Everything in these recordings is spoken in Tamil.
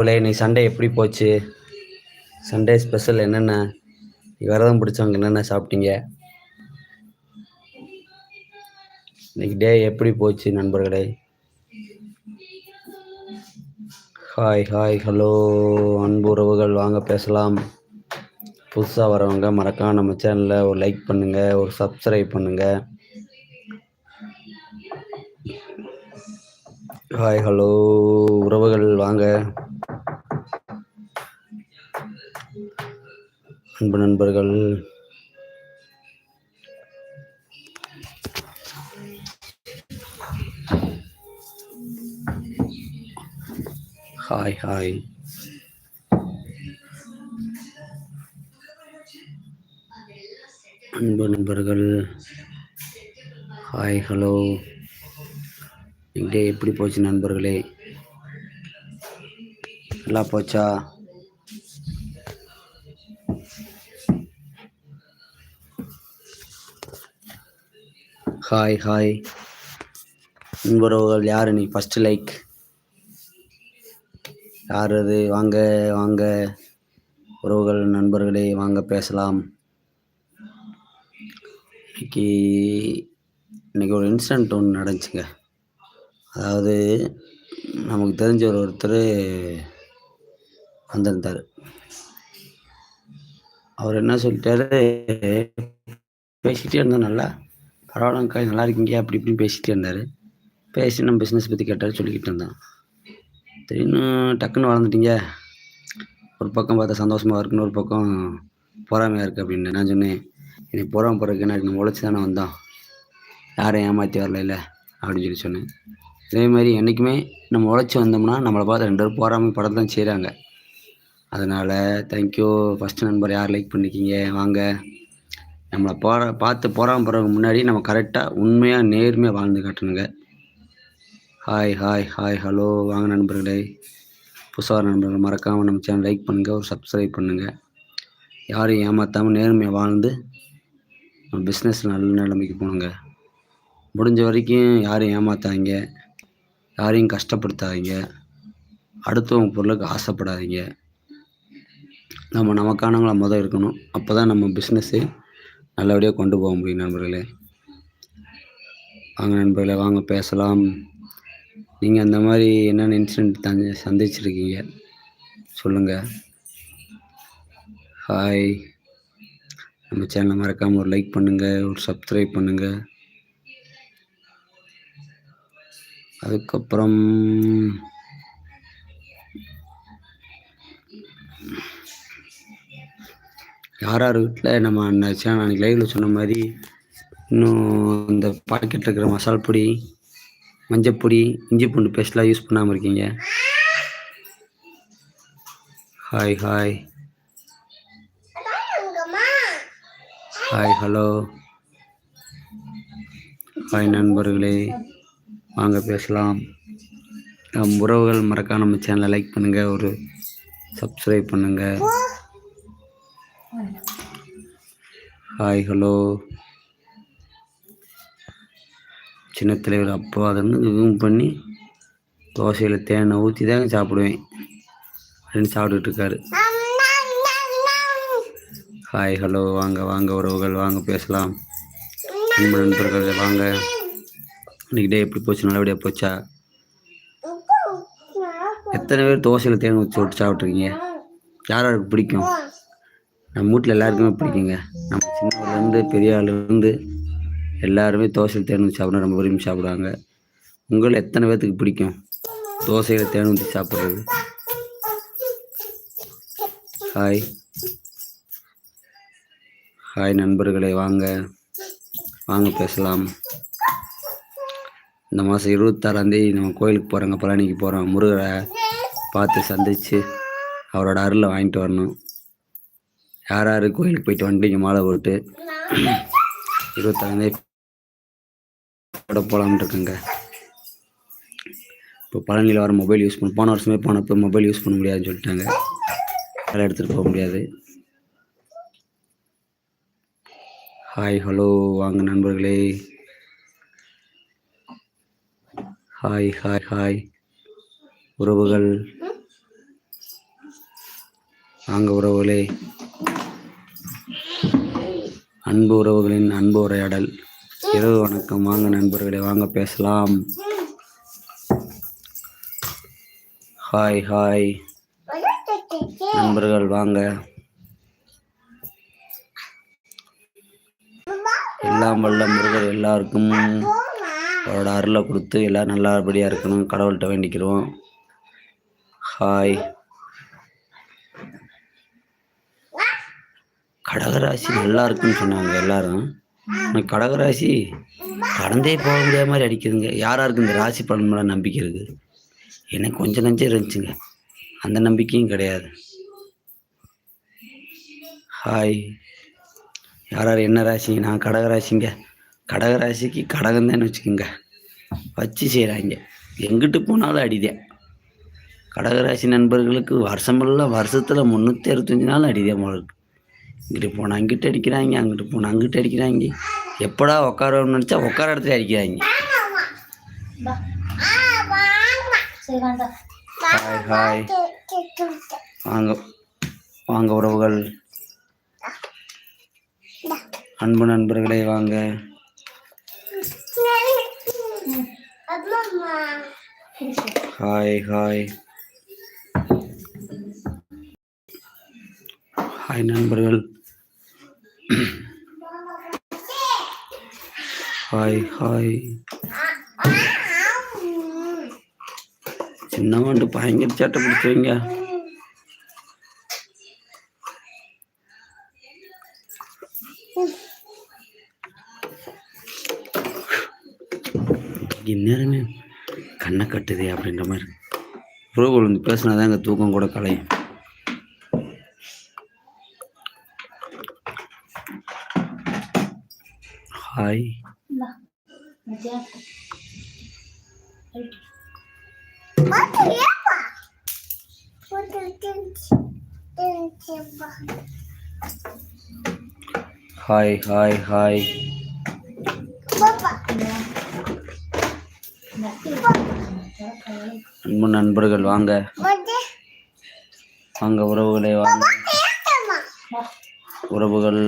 இவ்வளோ இன்னைக்கு சண்டே எப்படி போச்சு? சண்டே ஸ்பெஷல் என்னென்ன? விரதம் பிடிச்சவங்க என்னென்ன சாப்பிட்டீங்க? இன்னைக்கு டே எப்படி போச்சு நண்பர்களே? ஹாய் ஹாய் ஹலோ அன்பு உறவுகள் வாங்க பேசலாம். புதுசாக வரவங்க மறக்காம நம்ம சேனலில் ஒரு லைக் பண்ணுங்கள் ஒரு சப்ஸ்கிரைப் பண்ணுங்கள் ஹாய் ஹலோ உறவுகள் வாங்க. அன்பு நண்பர்கள். ஹாய் ஹாய் அன்பு நண்பர்கள். ஹாய் ஹலோ டே எப்படி போச்சு நண்பர்களே? நல்லா போச்சா? ஹாய் ஹாய் நண்பர்கள் யார் நீ ஃபஸ்ட்டு லைக் யார் அது? வாங்க வாங்க. உறவுகள் நண்பர்களே வாங்க பேசலாம். இன்னைக்கு இன்னைக்கு ஒரு இன்சிடெண்ட் ஒன்று நடந்துச்சுங்க. அதாவது நமக்கு தெரிஞ்ச ஒரு ஒருத்தர் வந்திருந்தார். அவர் என்ன சொல்லிட்டாரு? பேசிகிட்டே இருந்தால் நல்லா? பரவாயில்லங்கக்கா நல்லா இருக்கீங்க அப்படி இப்படின்னு பேசிகிட்டே இருந்தார். பேசி நம்ம பிஸ்னஸ் பற்றி கேட்டார் சொல்லிக்கிட்டு இருந்தோம் திடீர்னு டக்குன்னு வளர்ந்துட்டீங்க. ஒரு பக்கம் பார்த்தா சந்தோஷமாக இருக்குன்னு ஒரு பக்கம் பொறாமையாக இருக்குது அப்படின்னு நான் சொன்னேன். இன்னைக்கு பொறாம போகிறதுக்கு என்ன நம்ம உழைச்சி தானே வந்தோம். யாரையும் ஏமாற்றி வரல இல்லை அப்படின்னு சொல்லி சொன்னேன். அதே மாதிரி என்றைக்குமே நம்ம உழைச்சி வந்தோம்னா நம்மளை பார்த்து ரெண்டு பேரும் போகாமல் படம் தான் செய்கிறாங்க அதனால் தேங்க்யூ ஃபஸ்ட்டு நண்பர் யார் லைக் பண்ணிக்கிங்க வாங்க. நம்மளை போகிற பார்த்து போகிறாம போகிறதுக்கு முன்னாடி நம்ம கரெக்டாக உண்மையாக நேர்மையாக வாழ்ந்து காட்டணுங்க. ஹாய் ஹாய் ஹாய் ஹலோ வாங்க நண்பர்களே. புதுசாக நண்பர்கள் மறக்காமல் நம்ம சேனல் லைக் பண்ணுங்கள் ஒரு சப்ஸ்கிரைப் பண்ணுங்கள் யாரையும் ஏமாற்றாமல் நேர்மையாக வாழ்ந்து நம்ம பிஸ்னஸ் நல்ல நிலைமைக்கு போகணுங்க முடிஞ்ச வரைக்கும் யாரையும் ஏமாத்தாங்க யாரையும் கஷ்டப்படுத்தாதீங்க. அடுத்தவங்க பொருளுக்கு ஆசைப்படாதீங்க. நம்ம நமக்கானவங்கள முதல் இருக்கணும். அப்போ தான் நம்ம பிஸ்னஸ்ஸு நல்லபடியாக கொண்டு போக முடியும் நண்பர்களே. வாங்க நண்பர்களே வாங்க பேசலாம். நீங்கள் அந்த மாதிரி என்னென்ன இன்சிடெண்ட் தந்து சந்திச்சிருக்கீங்க? சொல்லுங்கள் ஹாய் நம்ம சேனலை மறக்காமல் ஒரு லைக் பண்ணுங்கள் ஒரு சப்ஸ்கிரைப் பண்ணுங்கள் அதுக்கப்புறம் யார் யார் வீட்டில் நம்ம அந்த சேனல் அன்றைக்கி லைவில் சொன்ன மாதிரி இன்னும் இந்த பாக்கெட்டில் இருக்கிற மசால் பொடி மஞ்சப்பொடி இஞ்சி பூண்டு பேஸ்ட்லாம் யூஸ் பண்ணாமல் இருக்கீங்க. Hi hi hi hello hi நண்பர்களே. வாங்க பேசலாம். உறவுகள் மறக்காம நம்ம சேனலை லைக் பண்ணுங்கள் ஒரு சப்ஸ்கிரைப் பண்ணுங்கள் ஹாய் ஹலோ. சின்ன தலைவர் அப்போ அதை வந்து இதுவும் பண்ணி தோசையில் தேனை ஊற்றி தாங்க சாப்பிடுவேன். அப்படின்னு சாப்பிட்டுட்டு இருக்காரு. Hi hello. வாங்க வாங்க உறவுகள். வாங்க பேசலாம். அன்பு நண்பர்கள் வாங்க. இன்னைக்கு டே எப்படி போச்சு? நல்லபடியாக போச்சா? எத்தனை பேர் தோசையில் தேன் ஊற்றி விட்டு சாப்பிட்ருக்கீங்க யார் யாருக்கு பிடிக்கும்? நம்ம வீட்டில் எல்லாருக்குமே பிடிக்குங்க. நம்ம சின்னவர்லேருந்து பெரிய ஆளுலேருந்து எல்லாருமே தோசையில் தேன் ஊற்றி சாப்பிட ரொம்ப விரும்பி சாப்பிடுவாங்க. உங்களை எத்தனை பேர்த்துக்கு பிடிக்கும்? தோசையில் தேன் ஊற்றி சாப்பிட்றது? ஹாய் ஹாய் நண்பர்களே வாங்க. வாங்க பேசலாம். இந்த மாதம் இருபத்தாறாந்தேதி நம்ம கோயிலுக்கு போகிறோங்க பழனிக்கு போகிறோம் முருகரை பார்த்து சந்தித்து அவரோட அருளை வாங்கிட்டு வரணும். யார் யார் கோயிலுக்கு போயிட்டு வந்துட்டீங்க மாலை போட்டு இருபத்தாந்தே கூட போகலாம்னு இப்போ பழனியில் வர மொபைல் யூஸ் பண்ண போன வருஷமே போனப்போ மொபைல் யூஸ் பண்ண முடியாதுன்னு சொல்லிட்டாங்க. வேலை எடுத்துகிட்டு போக முடியாது. ஹாய் ஹலோ வாங்க நண்பர்களே. ஹாய் ஹாய் ஹாய் உறவுகள். வாங்க உறவுகளே. அன்பு உறவுகளின் அன்பு உரையாடல். இரவு வணக்கம். வாங்க நண்பர்களை வாங்க பேசலாம். ஹாய் ஹாய் நண்பர்கள் வாங்க. எல்லாம் வல்ல முருகர் எல்லாருக்கும் அவரோட அருளை கொடுத்து எல்லோரும் நல்லபடியாக இருக்கணும். கடவுள்கிட்ட வேண்டிக்கிறோம். ஹாய் கடகராசி நல்லா இருக்குன்னு சொன்னாங்க எல்லாரும். ஆனால் கடகராசி கடந்தே போக முடியாத மாதிரி அடிக்குதுங்க. யார் யாருக்கு இந்த ராசி பலன் மேலே நம்பிக்கை இருக்குது எனக்கு கொஞ்சம் நஞ்சம் இருந்துச்சுங்க. அந்த நம்பிக்கையும் கிடையாது. ஹாய். யார் யார் என்ன ராசி நான் கடகராசிங்க. கடகராசிக்கு கடகம்தான் வச்சுக்கோங்க. வச்சு செய்கிறாங்க எங்கிட்டு போனாலும் அடிதேன். கடகராசி நண்பர்களுக்கு வருஷமெல்லாம் வருஷத்தில் முந்நூற்றி அறுபத்தஞ்சு நாள் அடிதேன் போல இங்கிட்டு போனால் அங்கிட்டு அடிக்கிறாங்க அங்கிட்டு போனால் அங்கிட்டு அடிக்கிறாங்க. எப்படா உட்காரணும்னு நினச்சா உட்கார இடத்துல அடிக்கிறாங்க. ஹாய் ஹாய் வாங்க வாங்க உறவுகள். அன்பு நண்பர்களே வாங்க. ஹாய் ஹாய் ஹாய் நண்பர்கள். ஹாய் ஹாய் சின்னவாண்டு பயங்கர சேட்டை பிடிச்சவங்க. இந்நேரமே கண்ணை கட்டுதே அப்படின்ற மாதிரி ப்ரோ பேசினா தான் எங்கள் தூக்கம் கூட கலையும். ஹாய். ஹாய் ஹாய் ஹாய் அன்பு நண்பர்கள் வாங்க வாங்க உறவுகளே வாங்க உறவுகள்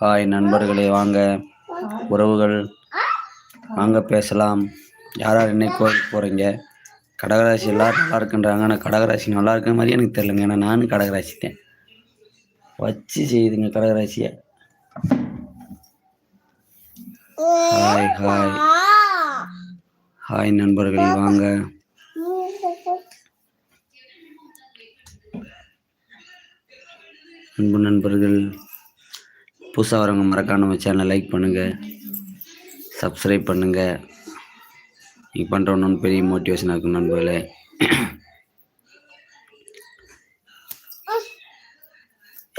ஹாய் நண்பர்களே வாங்க. உறவுகள் வாங்க பேசலாம். யார் யார் என்ன கோயிலுக்கு போகிறீங்க கடகராசி எல்லாரும் நல்லா இருக்குன்றாங்க. ஆனால் கடகராசி நல்லா இருக்கிற மாதிரி எனக்கு தெரிலங்க ஏன்னா நானும் கடகராசி தான் வச்சு செய்யுதுங்க கடகராசியை. Hi hi. ஹாய் நண்பர்கள் வாங்க. அன்பு நண்பர்கள் புதுசாக வரவங்க மறக்காம நம்ம சேனலை லைக் பண்ணுங்கள் சப்ஸ்கிரைப் பண்ணுங்கள் நீங்கள் பண்ணுற ஒன்று பெரிய மோட்டிவேஷனாக இருக்கும் நண்பர்களே.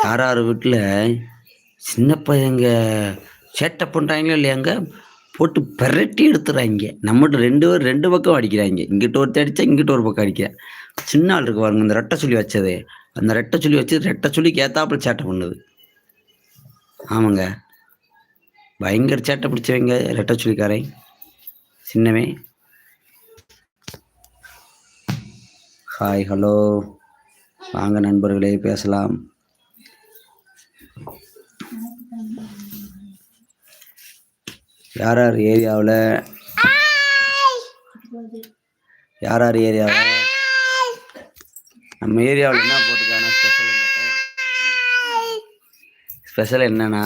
யார் யார் வீட்டில் சின்ன பையங்க சேட்டை பண்ணுறாங்களோ இல்லையாங்க போட்டு பெரட்டி எடுத்துறாங்க. நம்மகிட்ட ரெண்டு பேர் ரெண்டு பக்கம் அடிக்கிறாங்க. இங்கிட்ட ஒருத்தர் அடித்தா இங்கிட்ட ஒரு பக்கம் அடிக்கிறேன். சின்ன ஆள் இருக்கு பாருங்க இந்த ரெட்டை சொல்லி வச்சது. அந்த ரெட்டை சொல்லி வச்சு ரெட்டை சொல்லி கேத்தாப்புல சேட்டை பண்ணுது. ஆமாங்க. பயங்கர சேட்டை பிடிச்சவங்க ரெட்டை சொல்லிக்காரன் சின்னமே. ஹாய் ஹலோ வாங்க நண்பர்களே பேசலாம். யார் யார் ஏரியாவில்? யார் யார் ஏரியாவில்? நம்ம ஏரியாவில் என்ன போட்டுருக்காங்க ஸ்பெஷல் ஸ்பெஷல் என்னன்னா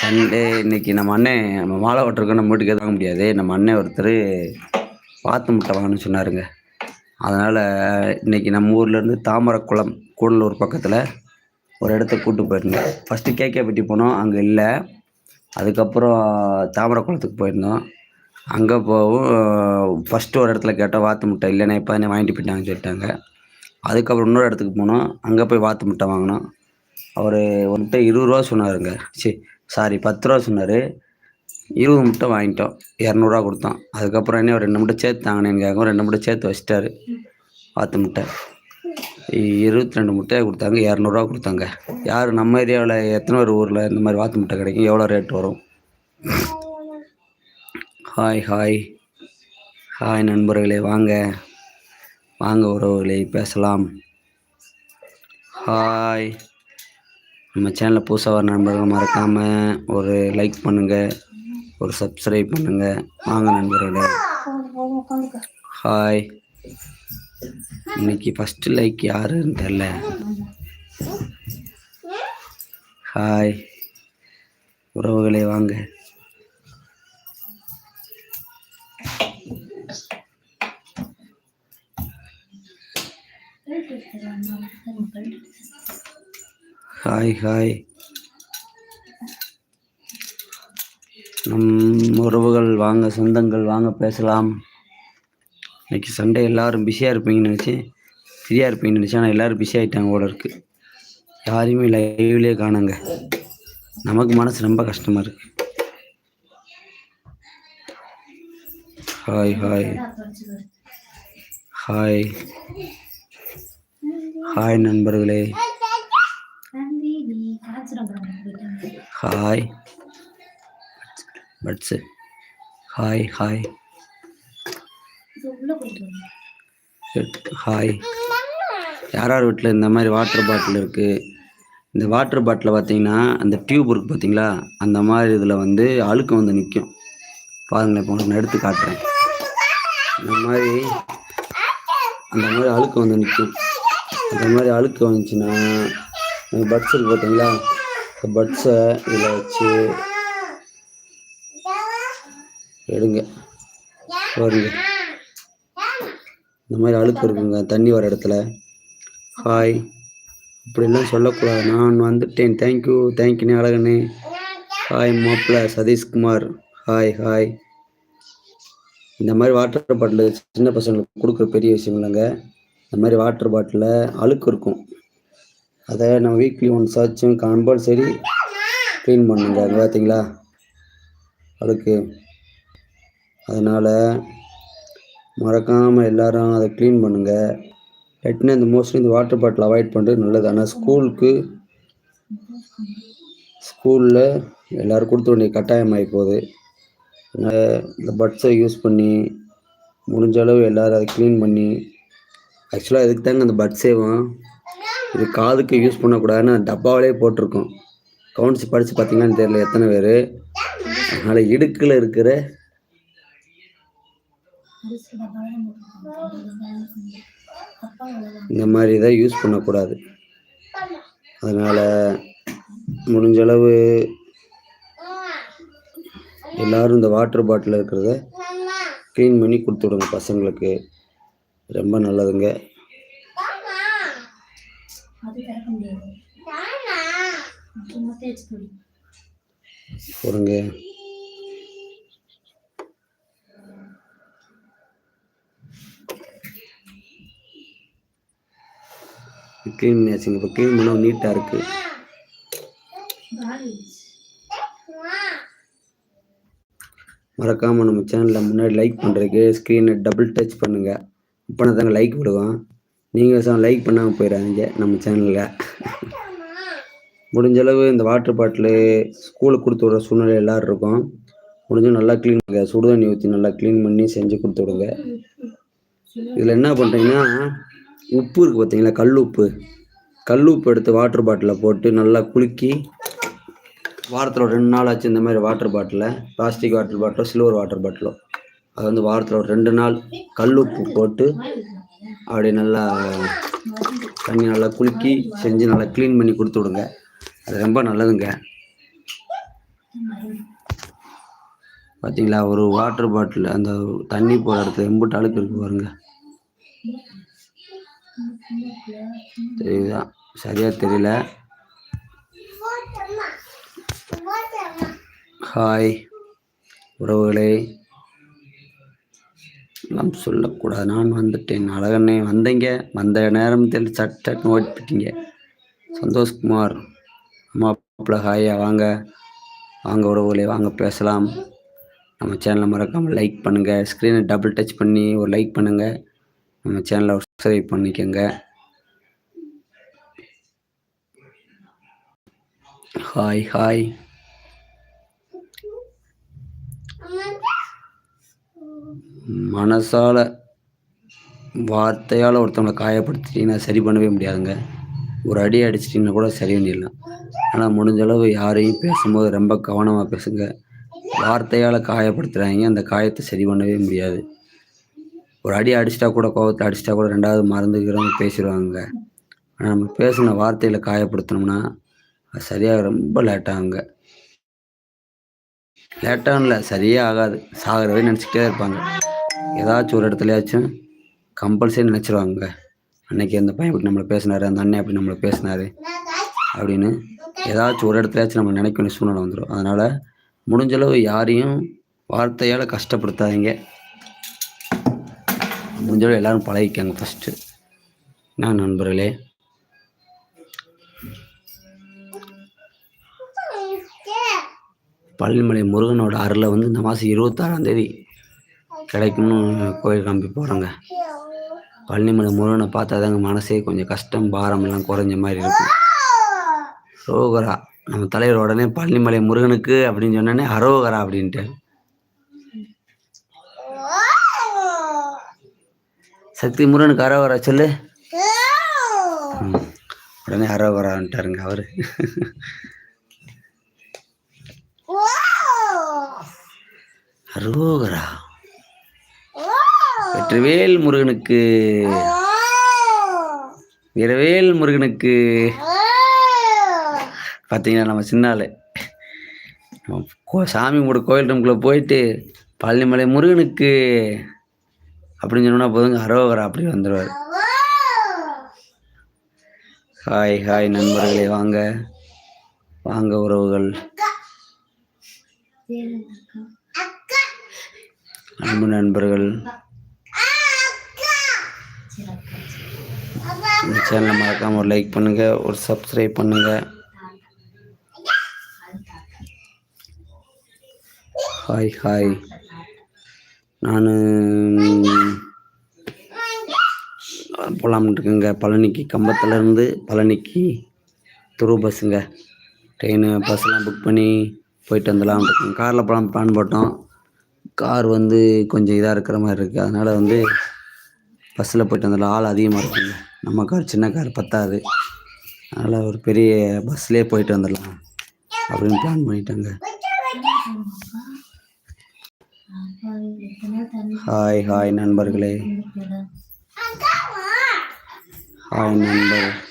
சண்டே இன்னைக்கு நம்ம அண்ணன் நம்ம மாலை ஓட்டுறதுக்கு நம்ம வீட்டுக்கு வாங்க முடியாது. நம்ம அண்ணன் ஒருத்தர் பாத்து முட்டை வாங்கணும்னு சொன்னாருங்க. அதனால் இன்னைக்கு நம்ம ஊர்லேருந்து தாமரக்குளம் கூடலூர் பக்கத்தில் ஒரு இடத்துக்கு கூப்பிட்டு போயிருந்தேன் ஃபஸ்ட்டு கேகேப்பட்டி போனோம். அங்கே இல்லை. அதுக்கப்புறம் தாமரக்குளத்துக்கு போயிருந்தோம். அங்கே போகவும் ஃபஸ்ட்டு ஒரு இடத்துல கேட்டால் வாத்து முட்டை இல்லைன்னா இப்போ தானே வாங்கிட்டு போயிட்டாங்கன்னு சொல்லிட்டாங்க அதுக்கப்புறம் இன்னொரு இடத்துக்கு போனோம். அங்கே போய் வாத்து முட்டை வாங்கினோம். அவர் ஒரு முட்டை இருபது ரூபா சொன்னாருங்க. சரி சாரி பத்து ரூபா சொன்னார். இருபது முட்டை வாங்கிட்டோம். இரநூறுவா கொடுத்தோம். அதுக்கப்புறம் என்ன ரெண்டு முட்டை சேர்த்து தாங்கினேன்னு கேட்கும் ரெண்டு முட்டை சேர்த்து வச்சிட்டாரு. வாத்து முட்டை. இருபத்தி ரெண்டு முட்டையாக கொடுத்தாங்க இரநூறுவா கொடுத்தாங்க. யார் நம்ம ஏரியாவில் எத்தனை பேர் ஊரில் இந்த மாதிரி வாத்து முட்டை கிடைக்கும்? எவ்வளோ ரேட் வரும்? ஹாய் ஹாய் ஹாய் நண்பர்களே வாங்க. வாங்க உறவுகளே பேசலாம். ஹாய் நம்ம சேனலில் புதுசாக வர நண்பர்கள் மறக்காமல் ஒரு லைக் பண்ணுங்கள் ஒரு சப்ஸ்கிரைப் பண்ணுங்கள் வாங்க நண்பர்களே. ஹாய் இன்னைக்கு ஃபஸ்ட்டு லைக் யாருன்னு தெரில ஹாய் உறவுகளே வாங்க. ஹாய் ஹாய் நம் உறவுகள் வாங்க சொந்தங்கள் வாங்க பேசலாம். இன்னைக்கு சண்டே எல்லோரும் பிஸியாக இருப்பீங்கன்னு நினச்சி ஃப்ரீயாக இருப்பீங்கன்னு நினச்சேன் ஆனால் எல்லோரும் பிஸி ஆகிட்டாங்க போல இருக்குது யாரையுமே லைவ்லேயே காணுங்க. நமக்கு மனசு ரொம்ப கஷ்டமாக இருக்கு. ஹாய் ஹாய் ஹாய் ஹாய் நண்பர்களே. Hi buds hi hi hi யார் யார் வீட்டில் இந்த மாதிரி வாட்டர் பாட்டில் இருக்குது இந்த வாட்டர் பாட்டில் பார்த்தீங்கன்னா அந்த டியூப் இருக்குது பார்த்தீங்களா அந்த மாதிரி இதில் வந்து அழுக்கு வந்து நிற்கும் பாருங்களேன் இப்போ உங்களுக்கு நான் எடுத்து காட்டுறேன். இந்த மாதிரி அந்த மாதிரி அழுக்கு வந்து நிற்கும் அந்த மாதிரி அழுக்கு வந்துச்சுன்னா பட்ஸ் இருக்கு பார்த்தீங்களா இந்த பட்ஸை இதில் வச்சு எடுங்க. வருங்க இந்த மாதிரி அழுக்கு இருக்குங்க தண்ணி வர இடத்துல. ஹாய் அப்படிலாம் சொல்லக்கூடாது. நான் வந்துட்டேன். தேங்க்யூ தேங்க்யூண்ணே அழகண்ணே ஹாய் மாப்பிள்ள சதீஷ்குமார். ஹாய் ஹாய் இந்த மாதிரி வாட்டர் பாட்டில் சின்ன பசங்களுக்கு கொடுக்குற பெரிய விஷயம் இல்லைங்க இந்த மாதிரி வாட்டர் பாட்டிலில் அழுக்கு இருக்கும். அதை நம்ம வீக்லி ஒன்ஸ் ஆச்சும் கம்பல்சரி க்ளீன் பண்ணுங்க. பார்த்தீங்களா அழுக்கு. அதனால் மறக்காமல் எல்லாரும் அதை க்ளீன் பண்ணுங்கள் இல்லாட்டினா இந்த மோஸ்ட்லி இந்த வாட்டர் பாட்டில் அவாய்ட் பண்ணுறது நல்லது. ஆனால் ஸ்கூலுக்கு ஸ்கூலில் எல்லோரும் கொடுத்த வேண்டிய கட்டாயமாகி போகுது. இந்த பட்ஸை யூஸ் பண்ணி முடிஞ்ச அளவு எல்லோரும் அதை க்ளீன் பண்ணி ஆக்சுவலாக இதுக்கு தாங்க அந்த பட்ஸேவும் இது காதுக்கு யூஸ் பண்ணக்கூடாதுன்னு டப்பாவிலே போட்டிருக்கோம். கவுன்ஸ் படித்து பார்த்தீங்கன்னு தெரியல எத்தனை பேர். அதனால் இடுக்கில் இருக்கிற அரிசி டப்பாவில் போட்டுருக்காங்க அப்பா அவ்வளோதான் இந்த மாதிரி தான் யூஸ் பண்ணக்கூடாது. அதனால் முடிஞ்ச அளவு எல்லாரும் இந்த வாட்டர் பாட்டில் இருக்கிறத க்ளீன் பண்ணி கொடுத்து விடுங்க பசங்களுக்கு. ரொம்ப நல்லதுங்க. அது க்ளீன் பண்ணியாச்சுங்க. இப்போ க்ளீன் பண்ணால் நீட்டாக இருக்குது மறக்காமல் நம்ம சேனலில் முன்னாடி லைக் பண்ணுறதுக்கு ஸ்க்ரீனை டபுள் டச் பண்ணுங்கள் அப்போனா தாங்க லைக் விடுவோம் நீங்கள் சார் லைக் பண்ணாமல் போயிடாதீங்க நம்ம சேனலில் முடிஞ்சளவு இந்த வாட்டர் பாட்டிலு ஸ்கூலுக்கு கொடுத்து விடுற சூழ்நிலை எல்லோரும் இருக்கும். முடிஞ்சு நல்லா க்ளீன் பண்ணுங்க. சுடுதண்ணி ஊற்றி நல்லா க்ளீன் பண்ணி செஞ்சு கொடுத்து விடுங்க. இதில் என்ன பண்ணுறீங்கன்னா உப்பு இருக்குது பார்த்தீங்களா கல் உப்பு. கல் உப்பு எடுத்து வாட்டர் பாட்டிலில் போட்டு நல்லா குலுக்கி வாரத்தில் ஒரு ரெண்டு நாள் ஆச்சு இந்த மாதிரி வாட்டர் பாட்டிலில் பிளாஸ்டிக் வாட்டர் பாட்டிலோ சில்வர் வாட்டர் பாட்டிலோ அது வந்து வாரத்தில் ஒரு ரெண்டு நாள் கல் உப்பு போட்டு அப்படி நல்லா தண்ணி நல்லா குலுக்கி செஞ்சு நல்லா க்ளீன் பண்ணி கொடுத்து விடுங்க. அது ரொம்ப நல்லதுங்க. பார்த்தீங்களா ஒரு வாட்டர் பாட்டில் அந்த தண்ணி போகிற இடத்துல எம்பிட்டு அழுக்கு இருக்கு பாருங்கள் தெரியுதா? சரியா தெரியல. ஹாய் உறவுகளே. எல்லாம் சொல்லக்கூடாது. நான் வந்துட்டேன். அழகண்ணே வந்தீங்க. வந்த நேரம் சட் சட் சட்னு ஓடிட்டீங்க சந்தோஷ்குமார் மாப்பிள்ள ஹாயா வாங்க. வாங்க உறவுகளே வாங்க பேசலாம். நம்ம சேனலை மறக்காமல் லைக் பண்ணுங்கள் ஸ்க்ரீனை டபுள் டச் பண்ணி ஒரு லைக் பண்ணுங்கள் நம்ம சேனலை சரி பண்ணிக்கோங்க. ஹாய் ஹாய் மனசால் வார்த்தையால் ஒருத்தவங்களை காயப்படுத்திட்டீங்கன்னா சரி பண்ணவே முடியாதுங்க. ஒரு அடி அடிச்சிட்டிங்கன்னா கூட சரி பண்ணிடலாம். ஆனால் முடிஞ்ச அளவு யாரையும் பேசும்போது ரொம்ப கவனமாக பேசுங்க. வார்த்தையால் காயப்படுத்துகிறாங்க அந்த காயத்தை சரி பண்ணவே முடியாது. ஒரு அடி அடிச்சிட்டா கூட கோவத்தில் அடிச்சிட்டா கூட ரெண்டாவது மறந்துக்கிறவங்க பேசிடுவாங்க. ஆனால் நம்ம பேசின வார்த்தையில் காயப்படுத்தினோம்னா அது சரியாக ரொம்ப லேட்டாகுங்க லேட்டாக இல்லை சரியே ஆகாது. சாகிறவே நினச்சிக்கிட்டே இருப்பாங்க. ஏதாச்சும் ஒரு இடத்துலயாச்சும் கம்பல்சரி நினச்சிருவாங்க. அன்னைக்கு அந்த பையன் இப்படி நம்மளை பேசினாரு அந்த அண்ணன் அப்படி நம்மளை பேசினாரு அப்படின்னு ஏதாச்சும் ஒரு இடத்துலயாச்சும் நம்ம நினைக்க வேண்டிய சூழ்நிலை வந்துடும் அதனால் முடிஞ்சளவு யாரையும் வார்த்தையால் கஷ்டப்படுத்தாதீங்க. முடிஞ்சளவு எல்லோரும் பழகிக்கங்க ஃபஸ்ட்டு நான் நண்பர்களே? பழனிமலை முருகனோட அருளை வந்து இந்த மாதம் இருபத்தாறாம் தேதி கிடைக்கும்னு கோயில் கம்பி போகிறோங்க பழனிமலை முருகனை பார்த்தா தாங்க மனசே கொஞ்சம் கஷ்டம் பாரம் எல்லாம் குறைஞ்ச மாதிரி இருக்கும். ரோகரா நம்ம தலைவர் உடனே பழனிமலை முருகனுக்கு அப்படின்னு சொன்னோடனே அரோகரா அப்படின்ட்டு. சக்தி முருகனுக்கு அரோகரா சொல்லு. உடனே அரோகரான்ட்டாருங்க அவரு. அரோகரா. வெற்றிவேல் முருகனுக்கு. வீரவேல் முருகனுக்கு. பார்த்தீங்கன்னா நம்ம சின்னாள். நம்ம சாமி கூட கோயில் ரூம்குள்ளே போயிட்டு பழனிமலை முருகனுக்கு. அப்படின்னு சொன்னால் போதுங்க. அரோகரா அப்படி வந்துடுவார் ஹாய் ஹாய் நண்பர்களே. வாங்க. வாங்க உறவுகள். அன்பு நண்பர்கள். இந்த சேனலை மறக்காம ஒரு லைக் பண்ணுங்க. ஒரு சப்ஸ்கிரைப் பண்ணுங்க. ஹாய் ஹாய் நான் போகலாம்னு இருக்கேங்க பழனிக்கு கம்பத்துலேருந்து பழனிக்கு துரு பஸ்ஸுங்க. ட்ரெயின் பஸ்ஸெலாம் புக் பண்ணி போயிட்டு வந்துடலாம் இருக்கேன் காரில் போகலாம் பிளான் போட்டோம். கார் வந்து கொஞ்சம் இதாக இருக்கிற மாதிரி இருக்குது அதனால் வந்து பஸ்ஸில் போயிட்டு வந்துடலாம். ஆள் அதிகமாக இருக்குங்க. நம்ம கார் சின்ன கார் பத்தாது. அதனால் ஒரு பெரிய பஸ்லேயே போயிட்டு வந்துடலாம் அப்படின்னு பிளான் பண்ணிட்டேங்க அப்பா எத்தனை தண்ணி ஹாய் ஹாய் நண்பர்களே. ஹாய் நண்பர்.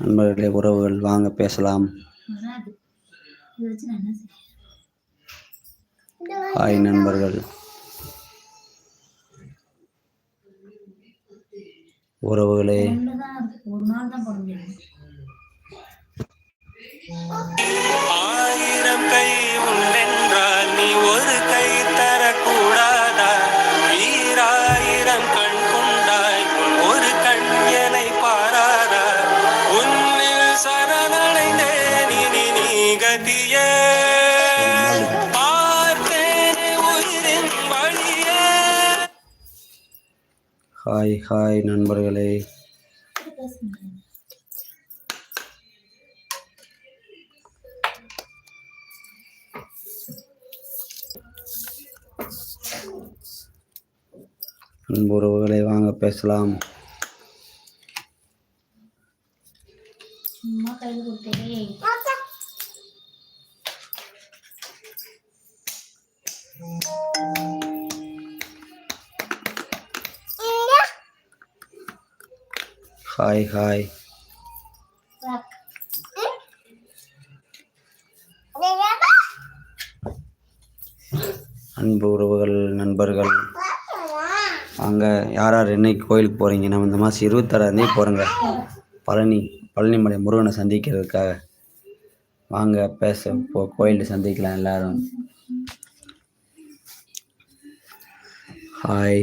நண்பர்களே உறவுகள் வாங்க பேசலாம். ஹாய் நண்பர்கள். உறவுகளே. ஆயிரம் கை உள்ளென்றால் நீ ஒரு கை ஹாய் ஹாய் நண்பர்களே. பேசுங்க அன்பு வாங்க பேசலாம். ஹாய் ஹாய் அன்பு உறவுகள் நண்பர்கள். வாங்க யார் யார் என்னைக்கு கோயிலுக்கு போகிறீங்க நம்ம இந்த மாதம் இருபத்தாறாந்தேதி போகிறோங்க பழனி பழனிமலை முருகனை சந்திக்கிறதுக்காக. வாங்க பேச போ கோயிலில் சந்திக்கலாம் எல்லாரும். ஹாய்